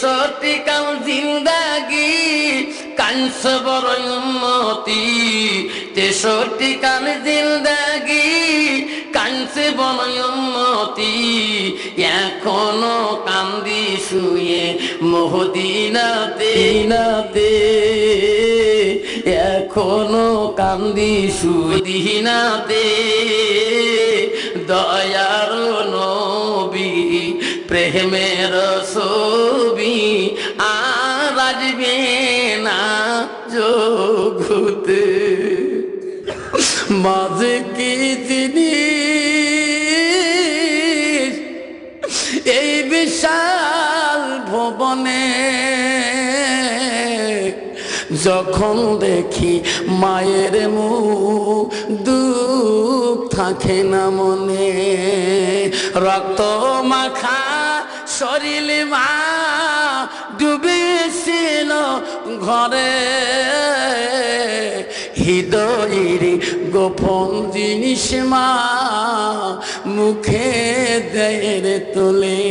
সটিকাল জিন্দাগি কাঞ্চ বড় উন্নতি তেষট্টি কাল জিন্দাগি কাঞ্চে উন্নতি এখনও কান্দি শুয়ে মোহদিনাতে। নাতে এখনও কান্দি সুদিনাতে দয়ার নবী, প্রেমের আর আসবে না জগতে। মাঝে কি জিনিস? এই বিশাল ভবনে যখন দেখি মায়ের মুখ দুঃখ থাকে না মনে, রক্ত মাখা শরীর মা ডুবেছিল ঘরে। হৃদয়ের গোপন জিনিস মা মুখে দেয় তোলে।